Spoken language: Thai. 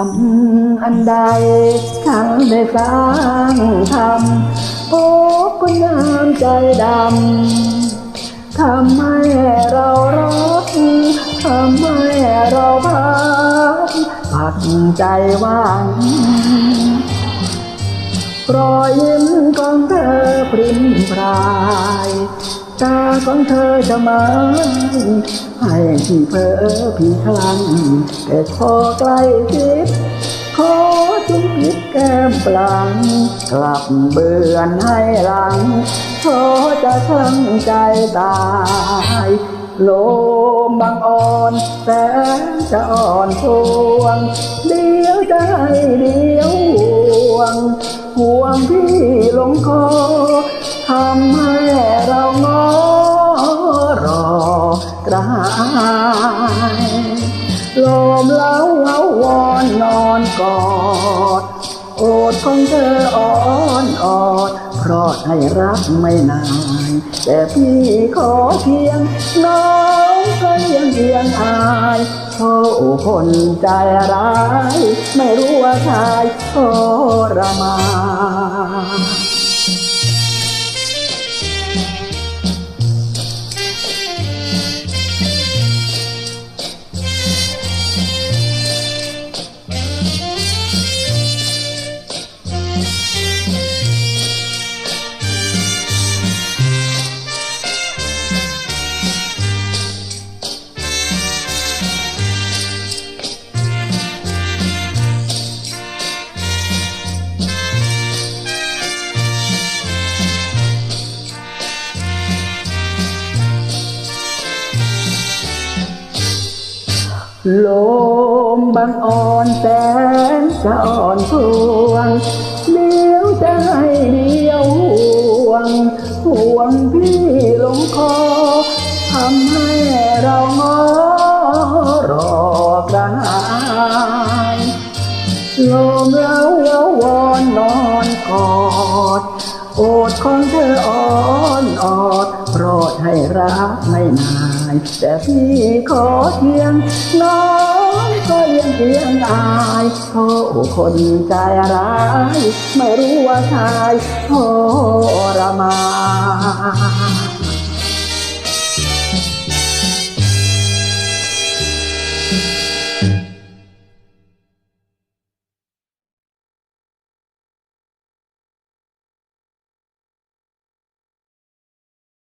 ทำอันใดทั้งได้สร้างทำโอ้คุณงามใจดำทำให้ ใจว่างรอยยิ้มของเธอพริมพรายตาของเธอจะมาให้พี่เพอพี่คลั่งแต่พอใกล้ชิดขอจุ๊บยิบแก้มปลังกลับเบือนให้หลังขอจะทั้งใจตายโลมบางอ่อนแสนจะอ่อนพวงดี ยวใจเดียวห่วงห่วงพี่ลงคอทำให้เรางอรอกระหายลมเล้าเว้าวอนนอนกอด โอดของเธออ่อนออดเพราะให้รักไม่นาน แต่พี่ขอเพียงน้องก็ยังเพียงอา โอ้คนใจร้าย ไม่รู้ว่าชายทรมาน ลมบางอ่อนแสนจะอ่อนพวงเลี้ยวใจเดียวห่วงห่วงพี่ลงคอทำให้เรางอรอกระหายลมเล้าเว้าวอนนอนกอด โอดของเธออ่อนออด ดให้รักไม่นาน แต่พี่ขอเพียงน้องก็ยังเพียงอายโอ้คนใจร้าย ไม่รู้ว่าชายทรมาน